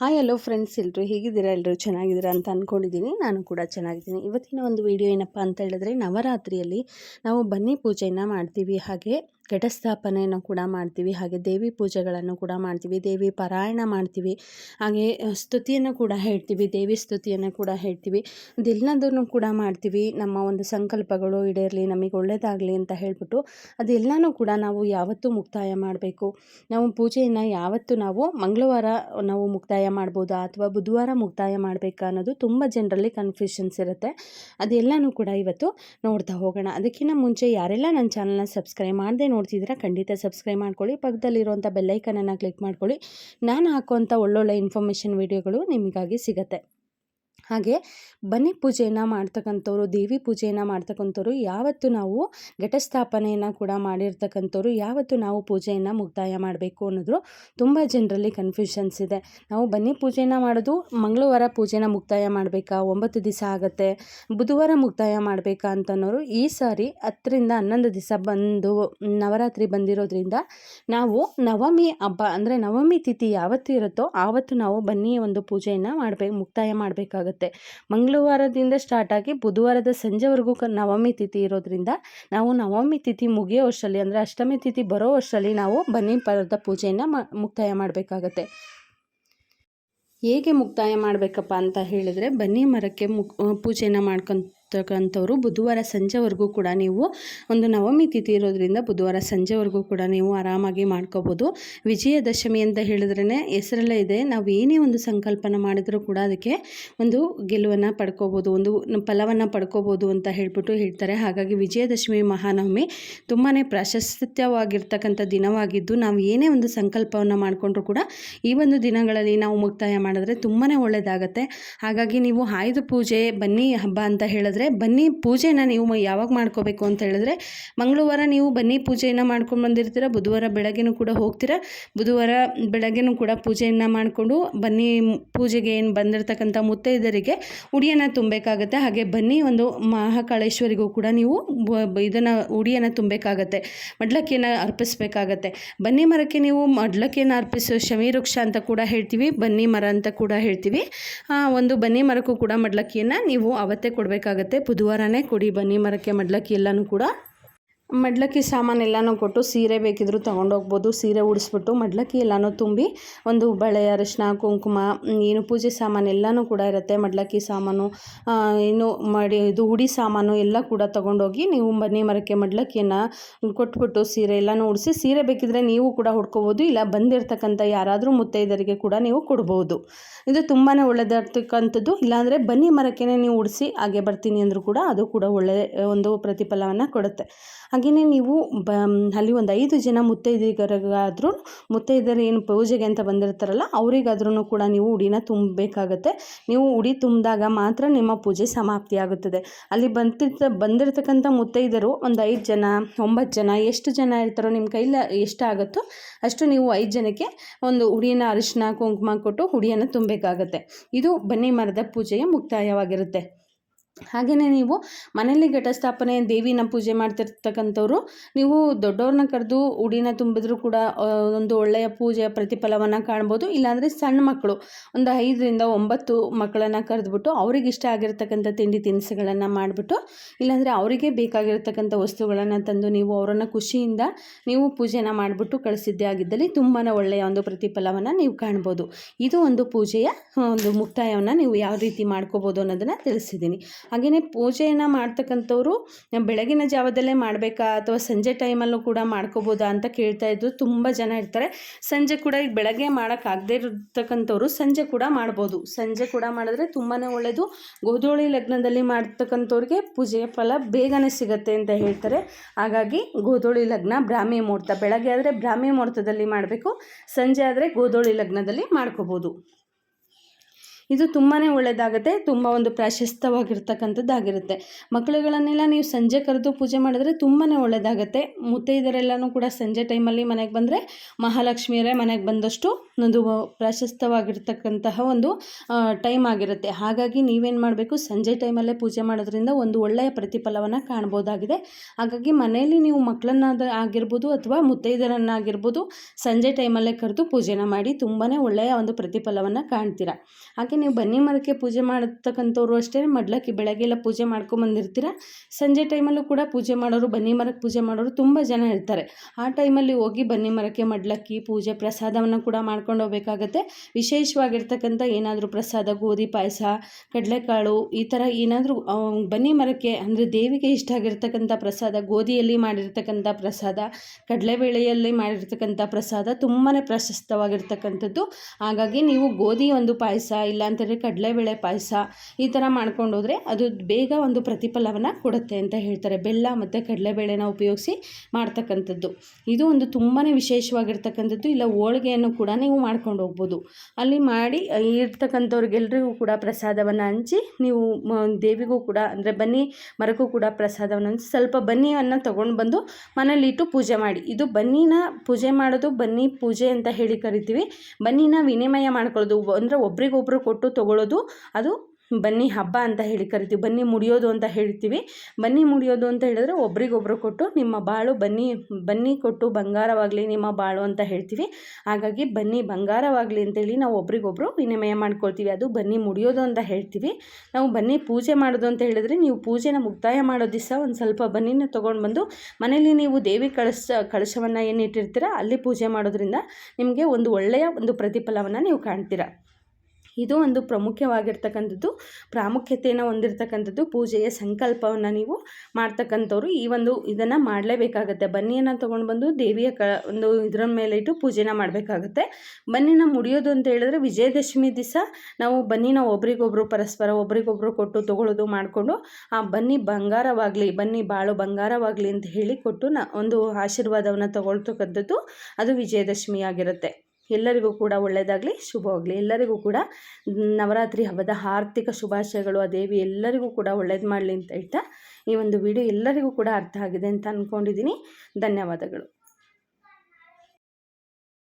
Hi hello friends ಎಲ್ಲರೂ ಹೇಗಿದ್ದೀರಾ? ಎಲ್ಲರೂ ಚೆನ್ನಾಗಿದ್ದೀರಾ ಅಂತ ಅಂದ್ಕೊಂಡಿದ್ದೀನಿ ನಾನು ಕೂಡ ಚೆನ್ನಾಗಿದ್ದೀನಿ. ಇವತ್ತಿನ ಒಂದು ವಿಡಿಯೋ ಏನಪ್ಪ ಅಂತ ಹೇಳಿದ್ರೆ, ನವರಾತ್ರಿಯಲ್ಲಿ ನಾವು ಬನ್ನಿ ಪೂಜೆಯನ್ನು ಮಾಡ್ತೀವಿ. ಹಾಗೆ ಘಟಸ್ಥಾಪನೆಯನ್ನು ಕೂಡ ಮಾಡ್ತೀವಿ, ಹಾಗೆ ದೇವಿ ಪೂಜೆಗಳನ್ನು ಕೂಡ ಮಾಡ್ತೀವಿ, ದೇವಿ ಪಾರಾಯಣ ಮಾಡ್ತೀವಿ, ಹಾಗೆ ಸ್ತುತಿಯನ್ನು ಕೂಡ ಹೇಳ್ತೀವಿ, ದೇವಿ ಸ್ತುತಿಯನ್ನು ಕೂಡ ಹೇಳ್ತೀವಿ. ಅದೆಲ್ಲದನ್ನು ಕೂಡ ಮಾಡ್ತೀವಿ, ನಮ್ಮ ಒಂದು ಸಂಕಲ್ಪಗಳು ಈಡೇರಲಿ, ನಮಗೆ ಒಳ್ಳೆಯದಾಗಲಿ ಅಂತ ಹೇಳ್ಬಿಟ್ಟು ಅದೆಲ್ಲನೂ ಕೂಡ ನಾವು ಯಾವತ್ತೂ ಮುಕ್ತಾಯ ಮಾಡಬೇಕು. ನಾವು ಪೂಜೆಯನ್ನು ಯಾವತ್ತು ನಾವು ಮಂಗಳವಾರ ನಾವು ಮುಕ್ತಾಯ ಮಾಡ್ಬೋದಾ ಅಥವಾ ಬುಧವಾರ ಮುಕ್ತಾಯ ಮಾಡಬೇಕಾ ಅನ್ನೋದು ತುಂಬ ಜನರಲ್ಲಿ ಕನ್ಫ್ಯೂಷನ್ಸ್ ಇರುತ್ತೆ. ಅದೆಲ್ಲನೂ ಕೂಡ ಇವತ್ತು ನೋಡ್ತಾ ಹೋಗೋಣ. ಅದಕ್ಕಿಂತ ಮುಂಚೆ ಯಾರೆಲ್ಲ ನನ್ನ ಚಾನಲ್ನ ಸಬ್ಸ್ಕ್ರೈಬ್ ಮಾಡದೆ ನೋಡ್ತಿದ್ದೀರಾ, ಖಂಡಿತ ಸಬ್ಸ್ಕ್ರೈಬ್ ಮಾಡ್ಕೊಳ್ಳಿ. ಪಕ್ಕದಲ್ಲಿರುವಂಥ ಬೆಲ್ಲೈಕನನ್ನು ಕ್ಲಿಕ್ ಮಾಡ್ಕೊಳ್ಳಿ. ನಾನು ಹಾಕುವಂಥ ಒಳ್ಳೊಳ್ಳೆ ಇನ್ಫಾರ್ಮೇಷನ್ ವೀಡಿಯೋಗಳು ನಿಮಗಾಗಿ ಸಿಗುತ್ತೆ. ಹಾಗೆ ಬನ್ನಿ ಪೂಜೆಯನ್ನು ಮಾಡ್ತಕ್ಕಂಥವ್ರು, ದೇವಿ ಪೂಜೆಯನ್ನು ಮಾಡ್ತಕ್ಕಂಥವ್ರು, ಯಾವತ್ತು ನಾವು ಘಟಸ್ಥಾಪನೆಯನ್ನು ಕೂಡ ಮಾಡಿರ್ತಕ್ಕಂಥವ್ರು, ಯಾವತ್ತು ನಾವು ಪೂಜೆಯನ್ನು ಮುಕ್ತಾಯ ಮಾಡಬೇಕು ಅನ್ನೋದು ತುಂಬ ಜನರಲ್ಲಿ ಕನ್ಫ್ಯೂಷನ್ಸ್ ಇದೆ. ನಾವು ಬನ್ನಿ ಪೂಜೆಯನ್ನು ಮಾಡೋದು, ಮಂಗಳವಾರ ಪೂಜೆನ ಮುಕ್ತಾಯ ಮಾಡಬೇಕಾ, ಒಂಬತ್ತು ದಿವಸ ಆಗುತ್ತೆ, ಬುಧವಾರ ಮುಕ್ತಾಯ ಮಾಡಬೇಕಾ ಅಂತನೋರು ಈ ಸಾರಿ ಹತ್ತರಿಂದ ಹನ್ನೊಂದು ದಿವಸ ಬಂದು ನವರಾತ್ರಿ ಬಂದಿರೋದ್ರಿಂದ ನಾವು ನವಮಿ ಹಬ್ಬ ಅಂದರೆ ನವಮಿ ತಿಥಿ ಯಾವತ್ತು ಇರುತ್ತೋ ಆವತ್ತು ನಾವು ಬನ್ನಿ ಒಂದು ಪೂಜೆಯನ್ನು ಮಾಡಬೇಕು ಮುಕ್ತಾಯ ಮಾಡಬೇಕಾಗುತ್ತೆ. ಮಂಗಳವಾರದಿಂದ ಸ್ಟಾರ್ಟ್ ಆಗಿ ಬುಧವಾರದ ಸಂಜೆವರೆಗೂ ನವಮಿ ತಿಥಿ ಇರೋದ್ರಿಂದ ನಾವು ನವಮಿ ತಿಥಿ ಮುಗಿಯೋ ವರ್ಷದಲ್ಲಿ ಅಂದರೆ ಅಷ್ಟಮಿ ತಿಥಿ ಬರೋ ವರ್ಷದಲ್ಲಿ ನಾವು ಬನ್ನಿ ಪರದ ಪೂಜೆಯನ್ನು ಮುಕ್ತಾಯ ಮಾಡಬೇಕಾಗತ್ತೆ. ಹೇಗೆ ಮುಕ್ತಾಯ ಮಾಡಬೇಕಪ್ಪ ಅಂತ ಹೇಳಿದರೆ ಬನ್ನಿ ಮರಕ್ಕೆ ಮುಕ್ ಪೂಜೆಯನ್ನು ಮಾಡ್ಕೊತಕ್ಕಂಥವ್ರು ಬುಧವಾರ ಸಂಜೆವರೆಗೂ ಕೂಡ ನೀವು ಒಂದು ನವಮಿ ತಿಥಿ ಇರೋದ್ರಿಂದ ಬುಧವಾರ ಸಂಜೆವರೆಗೂ ಕೂಡ ನೀವು ಆರಾಮಾಗಿ ಮಾಡ್ಕೋಬೋದು. ವಿಜಯದಶಮಿ ಅಂತ ಹೇಳಿದ್ರೇ ಹೆಸರಲ್ಲೇ ಇದೆ. ನಾವು ಏನೇ ಒಂದು ಸಂಕಲ್ಪನ ಮಾಡಿದರೂ ಕೂಡ ಅದಕ್ಕೆ ಒಂದು ಗೆಲುವನ್ನು ಪಡ್ಕೋಬೋದು, ಒಂದು ಫಲವನ್ನು ಪಡ್ಕೋಬೋದು ಅಂತ ಹೇಳ್ಬಿಟ್ಟು ಹೇಳ್ತಾರೆ. ಹಾಗಾಗಿ ವಿಜಯದಶಮಿ ಮಹಾನವಮಿ ತುಂಬಾ ಪ್ರಾಶಸ್ತ್ಯವಾಗಿರ್ತಕ್ಕಂಥ ದಿನವಾಗಿದ್ದು, ನಾವು ಏನೇ ಒಂದು ಸಂಕಲ್ಪವನ್ನು ಮಾಡಿಕೊಂಡ್ರೂ ಕೂಡ ಈ ಒಂದು ದಿನಗಳಲ್ಲಿ ನಾವು ಮುಕ್ತಾಯ ಮಾಡಿದ್ರೆ ತುಂಬಾ ಒಳ್ಳೆಯದಾಗತ್ತೆ ಹಾಗಾಗಿ ನೀವು ಆಯುಧ ಪೂಜೆ, ಬನ್ನಿ ಹಬ್ಬ ಅಂತ ಹೇಳಿದ್ರೆ ಬನ್ನಿ ಪೂಜೆನ ನೀವು ಯಾವಾಗ ಮಾಡ್ಕೋಬೇಕು ಅಂತ ಹೇಳಿದ್ರೆ, ಮಂಗಳವಾರ ನೀವು ಬನ್ನಿ ಪೂಜೆಯನ್ನು ಮಾಡ್ಕೊಂಡು ಬಂದಿರ್ತೀರ, ಬುಧವಾರ ಬೆಳಗ್ಗೆನೂ ಕೂಡ ಹೋಗ್ತೀರಾ, ಬುಧವಾರ ಬೆಳಗ್ಗೆನೂ ಕೂಡ ಪೂಜೆಯನ್ನು ಮಾಡಿಕೊಂಡು ಬನ್ನಿ ಪೂಜೆಗೆ ಏನು ಬಂದಿರತಕ್ಕಂಥ ಮುತ್ತೈದರಿಗೆ ಉಡಿಯನ್ನು ತುಂಬಬೇಕಾಗತ್ತೆ. ಹಾಗೆ ಬನ್ನಿ ಒಂದು ಮಹಾಕಾಳೇಶ್ವರಿಗೂ ಕೂಡ ನೀವು ಇದನ್ನು ಉಡಿಯನ್ನು ತುಂಬಬೇಕಾಗತ್ತೆ. ಮಡ್ಲಕ್ಕಿಯನ್ನು ಅರ್ಪಿಸಬೇಕಾಗತ್ತೆ. ಬನ್ನಿ ಮರಕ್ಕೆ ನೀವು ಮಡ್ಲಕ್ಕಿಯನ್ನು ಅರ್ಪಿಸೋ ಶಮಿ ವೃಕ್ಷ ಅಂತ ಕೂಡ ಹೇಳ್ತೀವಿ, ಬನ್ನಿ ಮರ ಅಂತ ಕೂಡ ಹೇಳ್ತೀವಿ. ಒಂದು ಬನ್ನಿ ಮರಕ್ಕೂ ಕೂಡ ಮಡ್ಲಕ್ಕಿಯನ್ನು ನೀವು ಅವತ್ತೇ ಕೊಡಬೇಕಾಗತ್ತೆ. ಬುಧವಾರನೇ ಕೊಡಿ ಬನ್ನಿ ಮರಕ್ಕೆ ಮಡ್ಲಕ್ಕಿ ಎಲ್ಲನೂ ಕೂಡ. ಮಡ್ಲಕ್ಕಿ ಎಲ್ಲಾನು ಕೊಟ್ಟು ಸೀರೆ ಬೇಕಿದ್ರು ತೊಗೊಂಡೋಗ್ಬೋದು ಸೀರೆ ಉಡಿಸ್ಬಿಟ್ಟು ಮಡ್ಲಕ್ಕಿ ಎಲ್ಲನೂ ತುಂಬಿ ಒಂದು ಬಳೆ ಅರಿಶಿನ ಕುಂಕುಮ, ಏನು ಪೂಜೆ ಸಾಮಾನು ಎಲ್ಲನೂ ಕೂಡ ಇರುತ್ತೆ. ಮಡ್ಲಕ್ಕಿ ಸಾಮಾನು ಏನು ಮಾಡಿ, ಇದು ಉಡಿ ಸಾಮಾನು ಎಲ್ಲ ಕೂಡ ತೊಗೊಂಡೋಗಿ ನೀವು ಬನ್ನಿ ಮರಕ್ಕೆ ಮಡ್ಲಕ್ಕಿಯನ್ನು ಕೊಟ್ಬಿಟ್ಟು ಸೀರೆ ಎಲ್ಲನೂ ಉಡಿಸಿ, ಸೀರೆ ಬೇಕಿದ್ರೆ ನೀವು ಕೂಡ ಹುಡ್ಕೋಬೋದು ಇಲ್ಲ ಬಂದಿರತಕ್ಕಂಥ ಯಾರಾದರೂ ಮುತ್ತೈದರಿಗೆ ಕೂಡ ನೀವು ಕೊಡ್ಬೋದು. ಇದು ತುಂಬಾ ಒಳ್ಳೆಯದಾಗ್ತಕ್ಕಂಥದ್ದು ಇಲ್ಲಾಂದರೆ ಬನ್ನಿ ಮರಕ್ಕೆ ನೀವು ಉಡಿಸಿ, ಹಾಗೆ ಬರ್ತೀನಿ ಅಂದರೂ ಕೂಡ ಅದು ಕೂಡ ಒಳ್ಳೆಯ ಒಂದು ಪ್ರತಿಫಲವನ್ನು ಕೊಡುತ್ತೆ. ಹಾಗೆಯೇ ನೀವು ಬ ಅಲ್ಲಿ ಒಂದು ಐದು ಜನ ಮುತ್ತೈದೆಯರಿಗಾದ್ರೂ ಮುತ್ತೈದೆಯರು ಏನು ಪೂಜೆಗೆ ಅಂತ ಬಂದಿರ್ತಾರಲ್ಲ ಅವರಿಗಾದ್ರೂ ಕೂಡ ನೀವು ಉಡಿನ ತುಂಬಬೇಕಾಗತ್ತೆ. ನೀವು ಉಡಿ ತುಂಬಿದಾಗ ಮಾತ್ರ ನಿಮ್ಮ ಪೂಜೆ ಸಮಾಪ್ತಿಯಾಗುತ್ತದೆ ಅಲ್ಲಿ ಬಂತಿರ್ತ, ಬಂದಿರತಕ್ಕಂಥ ಮುತ್ತೈದರು ಒಂದು ಐದು ಜನ, ಒಂಬತ್ತು ಜನ, ಎಷ್ಟು ಜನ ಇರ್ತಾರೋ ನಿಮ್ಮ ಕೈಲಿ ಎಷ್ಟಾಗುತ್ತೋ ಅಷ್ಟು ನೀವು ಐದು ಜನಕ್ಕೆ ಒಂದು ಉಡಿನ ಅರಿಶಿನ ಕುಂಕುಮ ಕೊಟ್ಟು ಹುಡಿಯನ್ನು ತುಂಬಬೇಕಾಗತ್ತೆ. ಇದು ಬನ್ನಿ ಮರದ ಪೂಜೆಯ ಮುಕ್ತಾಯವಾಗಿರುತ್ತೆ. ಹಾಗೆಯೇ ನೀವು ಮನೆಯಲ್ಲಿ ಘಟಸ್ಥಾಪನೆ, ದೇವಿನ ಪೂಜೆ ಮಾಡ್ತಿರ್ತಕ್ಕಂಥವ್ರು, ನೀವು ದೊಡ್ಡವ್ರನ್ನ ಕರೆದು ಉಡಿನ ತುಂಬಿದ್ರೂ ಕೂಡ ಒಂದು ಒಳ್ಳೆಯ ಪೂಜೆಯ ಪ್ರತಿಫಲವನ್ನು ಕಾಣ್ಬೋದು. ಇಲ್ಲಾಂದರೆ ಸಣ್ಣ ಮಕ್ಕಳು, ಒಂದು ಐದರಿಂದ ಒಂಬತ್ತು ಮಕ್ಕಳನ್ನು ಕರೆದ್ಬಿಟ್ಟು ಅವ್ರಿಗೆ ಇಷ್ಟ ಆಗಿರ್ತಕ್ಕಂಥ ತಿಂಡಿ ತಿನಿಸುಗಳನ್ನು ಮಾಡಿಬಿಟ್ಟು, ಇಲ್ಲಾಂದರೆ ಅವರಿಗೆ ಬೇಕಾಗಿರ್ತಕ್ಕಂಥ ವಸ್ತುಗಳನ್ನು ತಂದು ನೀವು ಅವರನ್ನು ಖುಷಿಯಿಂದ ನೀವು ಪೂಜೆನ ಮಾಡಿಬಿಟ್ಟು ಕಳಿಸಿದ್ದೇ ಆಗಿದ್ದಲ್ಲಿ ತುಂಬಾ ಒಳ್ಳೆಯ ಒಂದು ಪ್ರತಿಫಲವನ್ನು ನೀವು ಕಾಣ್ಬೋದು. ಇದು ಒಂದು ಪೂಜೆಯ ಒಂದು ಮುಕ್ತಾಯವನ್ನು ನೀವು ಯಾವ ರೀತಿ ಮಾಡ್ಕೋಬೋದು ಅನ್ನೋದನ್ನು ತಿಳಿಸಿದ್ದೀನಿ. ಹಾಗೆಯೇ ಪೂಜೆಯನ್ನು ಮಾಡ್ತಕ್ಕಂಥವ್ರು ಬೆಳಗಿನ ಜಾವದಲ್ಲೇ ಮಾಡಬೇಕಾ? ಅಥವಾ ಸಂಜೆ ಟೈಮಲ್ಲೂ ಕೂಡ ಮಾಡ್ಕೋಬೋದಾ ಅಂತ ಕೇಳ್ತಾ ಇದ್ದರು ತುಂಬ ಜನ ಇರ್ತಾರೆ. ಸಂಜೆ ಕೂಡ ಈಗ ಬೆಳಗ್ಗೆ ಮಾಡೋಕ್ಕಾಗದೇ ಇರತಕ್ಕಂಥವ್ರು ಸಂಜೆ ಕೂಡ ಮಾಡ್ಬೋದು. ಸಂಜೆ ಕೂಡ ಮಾಡಿದ್ರೆ ತುಂಬಾ ಒಳ್ಳೆಯದು ಗೋಧೋಳಿ ಲಗ್ನದಲ್ಲಿ ಮಾಡ್ತಕ್ಕಂಥವ್ರಿಗೆ ಪೂಜೆಯ ಫಲ ಬೇಗನೆ ಸಿಗುತ್ತೆ ಅಂತ ಹೇಳ್ತಾರೆ. ಹಾಗಾಗಿ ಗೋಧೋಳಿ ಲಗ್ನ ಬ್ರಾಹ್ಮಿ ಮುಹೂರ್ತ. ಬೆಳಗ್ಗೆ ಆದರೆ ಬ್ರಾಹ್ಮಿ ಮುಹೂರ್ತದಲ್ಲಿ ಮಾಡಬೇಕು. ಸಂಜೆ ಆದರೆ ಗೋಧೋಳಿ ಲಗ್ನದಲ್ಲಿ ಮಾಡ್ಕೋಬೋದು. ಇದು ತುಂಬಾ ಒಳ್ಳೆಯದಾಗುತ್ತೆ ತುಂಬ ಒಂದು ಪ್ರಾಶಸ್ತವಾಗಿರ್ತಕ್ಕಂಥದ್ದಾಗಿರುತ್ತೆ. ಮಕ್ಕಳುಗಳನ್ನೆಲ್ಲ ನೀವು ಸಂಜೆ ಕರೆದು ಪೂಜೆ ಮಾಡಿದ್ರೆ ತುಂಬಾ ಒಳ್ಳೆಯದಾಗುತ್ತೆ ಮುತ್ತೈದರೆಲ್ಲನೂ ಕೂಡ ಸಂಜೆ ಟೈಮಲ್ಲಿ ಮನೆಗೆ ಬಂದರೆ ಮಹಾಲಕ್ಷ್ಮಿಯರೇ ಮನೆಗೆ ಬಂದಷ್ಟು ಒಂದು ಪ್ರಾಶಸ್ತವಾಗಿರ್ತಕ್ಕಂತಹ ಒಂದು ಟೈಮ್ ಆಗಿರುತ್ತೆ. ಹಾಗಾಗಿ ನೀವೇನು ಮಾಡಬೇಕು, ಸಂಜೆ ಟೈಮಲ್ಲೇ ಪೂಜೆ ಮಾಡೋದ್ರಿಂದ ಒಂದು ಒಳ್ಳೆಯ ಪ್ರತಿಫಲವನ್ನು ಕಾಣ್ಬೋದಾಗಿದೆ. ಹಾಗಾಗಿ ಮನೆಯಲ್ಲಿ ನೀವು ಮಕ್ಕಳನ್ನಾದ ಆಗಿರ್ಬೋದು ಅಥವಾ ಮುತ್ತೈದರನ್ನಾಗಿರ್ಬೋದು ಸಂಜೆ ಟೈಮಲ್ಲೇ ಕರೆದು ಪೂಜೆನ ಮಾಡಿ ತುಂಬಾ ಒಳ್ಳೆಯ ಒಂದು ಪ್ರತಿಫಲವನ್ನು ಕಾಣ್ತೀರ. ಹಾಗೆ ನೀವು ಬನ್ನಿ ಮರಕ್ಕೆ ಪೂಜೆ ಮಾಡತಕ್ಕಂಥವ್ರು ಅಷ್ಟೇ, ಮಡ್ಲಕ್ಕಿ ಬೆಳಗ್ಗೆಲ್ಲ ಪೂಜೆ ಮಾಡ್ಕೊಂಬಂದಿರ್ತೀರ ಸಂಜೆ ಟೈಮಲ್ಲೂ ಕೂಡ ಪೂಜೆ ಮಾಡೋರು, ಬನ್ನಿ ಮರಕ್ಕೆ ಪೂಜೆ ಮಾಡೋರು ತುಂಬ ಜನ ಇರ್ತಾರೆ. ಆ ಟೈಮಲ್ಲಿ ಹೋಗಿ ಬನ್ನಿ ಮರಕ್ಕೆ ಮಡ್ಲಕ್ಕಿ, ಪೂಜೆ ಪ್ರಸಾದವನ್ನು ಕೂಡ ಮಾಡ್ಕೊಂಡು ಹೋಗ್ಬೇಕಾಗತ್ತೆ. ವಿಶೇಷವಾಗಿರ್ತಕ್ಕಂಥ ಏನಾದರೂ ಪ್ರಸಾದ, ಗೋಧಿ ಪಾಯಸ, ಕಡಲೆಕಾಳು, ಈ ಥರ ಏನಾದರೂ ಬನ್ನಿ ಮರಕ್ಕೆ ಅಂದರೆ ದೇವಿಗೆ ಇಷ್ಟ ಆಗಿರ್ತಕ್ಕಂಥ ಪ್ರಸಾದ, ಗೋಧಿಯಲ್ಲಿ ಮಾಡಿರ್ತಕ್ಕಂಥ ಪ್ರಸಾದ ಕಡಲೆಬೇಳೆಯಲ್ಲಿ ಮಾಡಿರ್ತಕ್ಕಂಥ ಪ್ರಸಾದ ತುಂಬಾ ಪ್ರಶಸ್ತವಾಗಿರ್ತಕ್ಕಂಥದ್ದು. ಹಾಗಾಗಿ ನೀವು ಗೋಧಿ ಒಂದು ಪಾಯಸ ಇಲ್ಲಾಂತಂದರೆ ಕಡಲೆಬೇಳೆ ಪಾಯಸ ಈ ಥರ ಮಾಡ್ಕೊಂಡು ಹೋದರೆ ಅದು ಬೇಗ ಒಂದು ಪ್ರತಿಫಲವನ್ನು ಕೊಡುತ್ತೆ ಅಂತ ಹೇಳ್ತಾರೆ. ಬೆಲ್ಲ ಮತ್ತು ಕಡಲೆಬೇಳೆನ ಉಪಯೋಗಿಸಿ ಮಾಡ್ತಕ್ಕಂಥದ್ದು. ಇದು ಒಂದು ತುಂಬಾ ವಿಶೇಷವಾಗಿರ್ತಕ್ಕಂಥದ್ದು. ಇಲ್ಲ, ಹೋಳಿಗೆಯನ್ನು ಕೂಡ ನೀವು ಮಾಡ್ಕೊಂಡು ಹೋಗ್ಬೋದು. ಅಲ್ಲಿ ಮಾಡಿ ಇರ್ತಕ್ಕಂಥವ್ರಿಗೆಲ್ರಿಗೂ ಕೂಡ ಪ್ರಸಾದವನ್ನು ಹಂಚಿ, ನೀವು ದೇವಿಗೂ ಕೂಡ, ಅಂದರೆ ಬನ್ನಿ, ಮರಕ್ಕೂ ಕೂಡ ಪ್ರಸಾದವನ್ನು ಹಂಚಿ, ಸ್ವಲ್ಪ ಬನ್ನಿಯನ್ನು ತೊಗೊಂಡು ಬಂದು ಮನೇಲಿಟ್ಟು ಪೂಜೆ ಮಾಡಿ. ಇದು ಬನ್ನಿನ ಪೂಜೆ ಮಾಡೋದು ಬನ್ನಿ ಪೂಜೆ ಅಂತ ಹೇಳಿ ಕರಿತೀವಿ. ಬನ್ನಿನ ವಿನಿಮಯ ಮಾಡ್ಕೊಳ್ಳೋದು. ಅಂದರೆ ಒಬ್ರಿಗೊಬ್ರು ಕೊಟ್ಟು ತೊಗೊಳ್ಳೋದು ಅದು ಬನ್ನಿ ಹಬ್ಬ ಅಂತ ಹೇಳಿ ಕರಿತೀವಿ. ಬನ್ನಿ ಮುಡಿಯೋದು ಅಂತ ಹೇಳ್ತೀವಿ. ಬನ್ನಿ ಮುಡಿಯೋದು ಅಂತ ಹೇಳಿದ್ರೆ ಒಬ್ರಿಗೊಬ್ರು ಕೊಟ್ಟು ನಿಮ್ಮ ಬಾಳು ಬನ್ನಿ ಬನ್ನಿ ಕೊಟ್ಟು ಬಂಗಾರವಾಗಲಿ ನಿಮ್ಮ ಬಾಳು ಅಂತ ಹೇಳ್ತೀವಿ. ಹಾಗಾಗಿ ಬನ್ನಿ ಬಂಗಾರವಾಗಲಿ ಅಂತೇಳಿ ನಾವು ಒಬ್ರಿಗೊಬ್ರು ವಿನಿಮಯ ಮಾಡ್ಕೊಳ್ತೀವಿ. ಅದು ಬನ್ನಿ ಮುಡಿಯೋದು ಅಂತ ಹೇಳ್ತೀವಿ. ನಾವು ಬನ್ನಿ ಪೂಜೆ ಮಾಡೋದು ಅಂತ ಹೇಳಿದ್ರೆ ನೀವು ಪೂಜೆನ ಮುಕ್ತಾಯ ಮಾಡೋ ದಿವಸ ಒಂದು ಸ್ವಲ್ಪ ಬನ್ನಿನ ತೊಗೊಂಡು ಬಂದು ಮನೇಲಿ ನೀವು ದೇವಿ ಕಳಶ ಕಳಶವನ್ನು ಏನಿಟ್ಟಿರ್ತೀರ ಅಲ್ಲಿ ಪೂಜೆ ಮಾಡೋದ್ರಿಂದ ನಿಮಗೆ ಒಂದು ಒಳ್ಳೆಯ ಒಂದು ಪ್ರತಿಫಲವನ್ನು ನೀವು ಕಾಣ್ತೀರಾ. ಇದು ಒಂದು ಪ್ರಮುಖವಾಗಿರ್ತಕ್ಕಂಥದ್ದು ಪ್ರಾಮುಖ್ಯತೆಯನ್ನು ಹೊಂದಿರತಕ್ಕಂಥದ್ದು, ಪೂಜೆಯ ಸಂಕಲ್ಪವನ್ನು ನೀವು ಮಾಡ್ತಕ್ಕಂಥವ್ರು ಈ ಒಂದು ಇದನ್ನು ಮಾಡಲೇಬೇಕಾಗತ್ತೆ. ಬನ್ನಿಯನ್ನು ತೊಗೊಂಡು ಬಂದು ದೇವಿಯ ಕ, ಒಂದು ಇದರ ಮೇಲೆ ಇಟ್ಟು ಪೂಜೆನ ಮಾಡಬೇಕಾಗತ್ತೆ. ಬನ್ನಿನ ಮುಡಿಯೋದು ಅಂತ ಹೇಳಿದ್ರೆ ವಿಜಯದಶಮಿ ದಿವಸ ನಾವು ಬನ್ನಿನ ಒಬ್ರಿಗೊಬ್ರು, ಪರಸ್ಪರ ಒಬ್ರಿಗೊಬ್ರು ಕೊಟ್ಟು ತೊಗೊಳ್ಳೋದು ಮಾಡಿಕೊಂಡು, ಆ ಬನ್ನಿ ಬಂಗಾರವಾಗಲಿ, ಬನ್ನಿ ಬಾಳು ಬಂಗಾರವಾಗಲಿ ಅಂತ ಹೇಳಿ ಕೊಟ್ಟು ನ, ಒಂದು ಆಶೀರ್ವಾದವನ್ನು ತಗೊಳ್ತಕ್ಕಂಥದ್ದು ಅದು ವಿಜಯದಶಮಿ ಆಗಿರುತ್ತೆ. ಎಲ್ಲರಿಗೂ ಕೂಡ ಒಳ್ಳೆಯದಾಗಲಿ ಶುಭವಾಗಲಿ. ಎಲ್ಲರಿಗೂ ಕೂಡ ನವರಾತ್ರಿ ಹಬ್ಬದ ಆರ್ಥಿಕ ಶುಭಾಶಯಗಳು ಆ ದೇವಿ ಎಲ್ಲರಿಗೂ ಕೂಡ ಒಳ್ಳೇದು ಮಾಡಲಿ ಅಂತ ಹೇಳ್ತಾ ಈ ಒಂದು ವಿಡಿಯೋ ಎಲ್ಲರಿಗೂ ಕೂಡ ಅರ್ಥ ಆಗಿದೆ ಅಂತ ಅಂದ್ಕೊಂಡಿದ್ದೀನಿ ಧನ್ಯವಾದಗಳು.